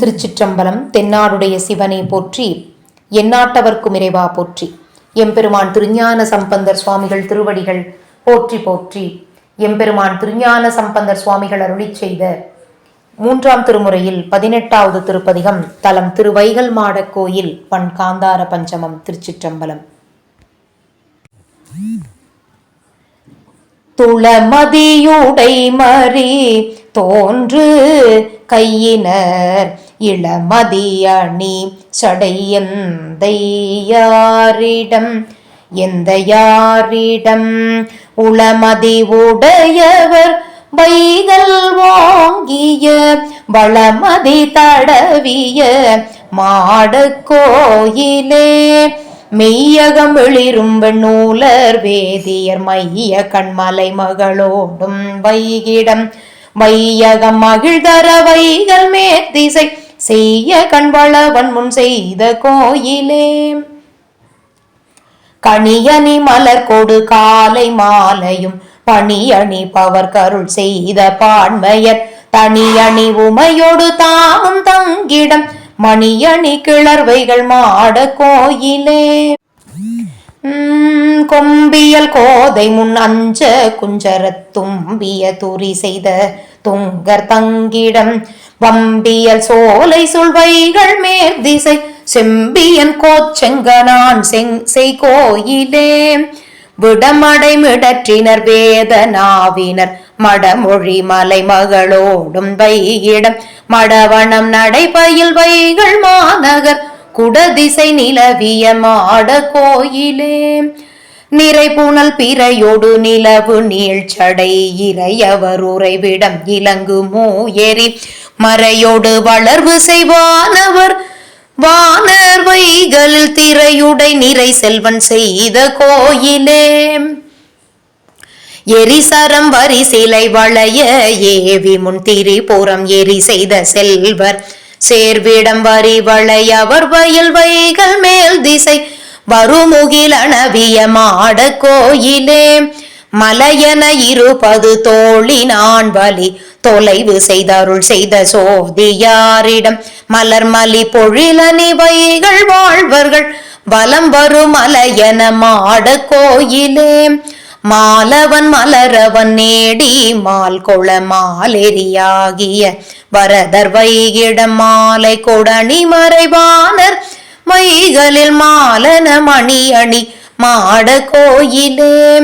திருச்சிற்றம்பலம் தென்னாடுடைய சிவனை போற்றி எந்நாட்டவர்க்கும் இறைவா போற்றி. எம்பெருமான் திருஞான சம்பந்தர் சுவாமிகள் திருவடிகள் போற்றி போற்றி. எம்பெருமான் திருஞான சம்பந்தர் சுவாமிகள் அருளிச் செய்த மூன்றாம் திருமுறையில் பதினெட்டாவது திருப்பதிகம் தலம் திருவைகள் மாடக் கோயில் பண் காந்தார பஞ்சமம் திருச்சிற்றம்பலம். துளமதியுடை மறி தோன்று கையினர் இளமதியணி சடையந்தையாரிடம் எந்த யாரிடம் உளமதி உடையவர் வைகள் வாங்கிய வளமதி தடவிய மாடு கோயிலே. மெய்யகம் வெளிரும் நூலர் வேதியர் மைய கண்மலை மகளோடும் வைகிடம். வையகம் மகிழ்தர வைகள் மேத்திசை செய்ய கண்வளவன் முன் செய்த கோயிலே. கணியணி மலர் கொடு காலை மாலையும் பணியணி பவர் கருள் செய்த பான்மையர். தனியணி உமையோடு தாமும் தங்கிடம் மணியணி கிளர்வைகள் மாட கோயிலே. உம், கொம்பியல் கோதை முன் அஞ்ச குஞ்சர தும்பிய துரி செய்த துங்கர் தங்கிடம் வம்பியல் சோலை சொல்வைகள் மேற்திசை செம்பியன் கோச்செங்கனான் செய் கோயிலே விடமடை மிடற்றினர் வேதனாவினர் மடமொழி மலை மகளோடும் வையிடம். மடவனம் நடைபயில் வைகள் மாநகர் குடதிசை நிலவிய மாட கோயிலே நிறை புனல் பிறையோடு நிலவு நீழ்ச்சடை இறையவர் உறைவிடம் இலங்கு மூயெறி மறையோடு வளர்வு செய்வானவர். வானர் வைகளில் திரையுடை நிறை செல்வன் செய்த கோயிலே. எரிசரம் வரி சிலை வளைய ஏவி முன் திரிபுரம் எரி செய்த செல்வர். சேர்விடம் வரி வளைய அவர் வயல் வைகள் மேல் திசை. வருமுகில் அணவிய மாட கோயிலே. மலையன இருபது தோழினான் வலி தொலைவு செய்தருள் செய்த சோதியாரிடம் மலர்மலி பொழிலனி வைகள் வாழ்வர்கள். வலம் வரும் மலையன மாட கோயிலே. மாலவன் மலரவன் நேடி மால் கொள மாலெரியாகிய வரதர் வைகிடம் மாலை கொடணி மறைவானர். மைகளில் மாலன மணி அணி மாட கோயிலே.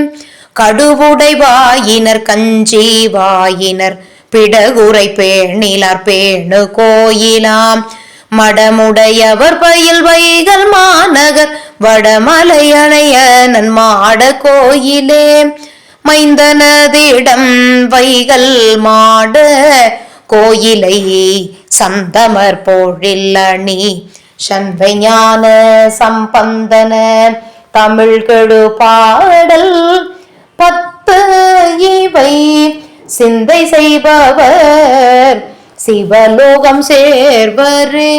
கடுவுடை வாயினர் கஞ்சி வாயினர் பிடகுரை பேணிலார் பேணு கோயிலாம் மடமுடையவர் பயில் வைகள் மாநகர் வடமலையணைய நன்மாட கோயிலே. மைந்தனதிடம் வைகள் மாட கோயிலை சந்தமர் பொழில் அணி. சண்பை சம்பந்தன தமிழ்கடு பாடல் பத்து இவை சிந்தை செய்பவர் சிவலோகம் சேர்வரே.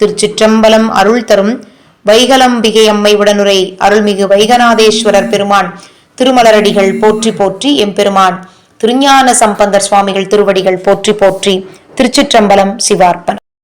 திருச்சிற்றம்பலம் அருள் தரும் வைகலம்பிகை அம்மை உடனுரை அருள்மிகு வைகநாதேஸ்வரர் பெருமான். திருமலரடிகள் போற்றி போற்றி எம்பெருமான். திருஞான சம்பந்தர் சுவாமிகள் திருவடிகள் போற்றி போற்றி திருச்சிற்றம்பலம் சிவார்ப்பன்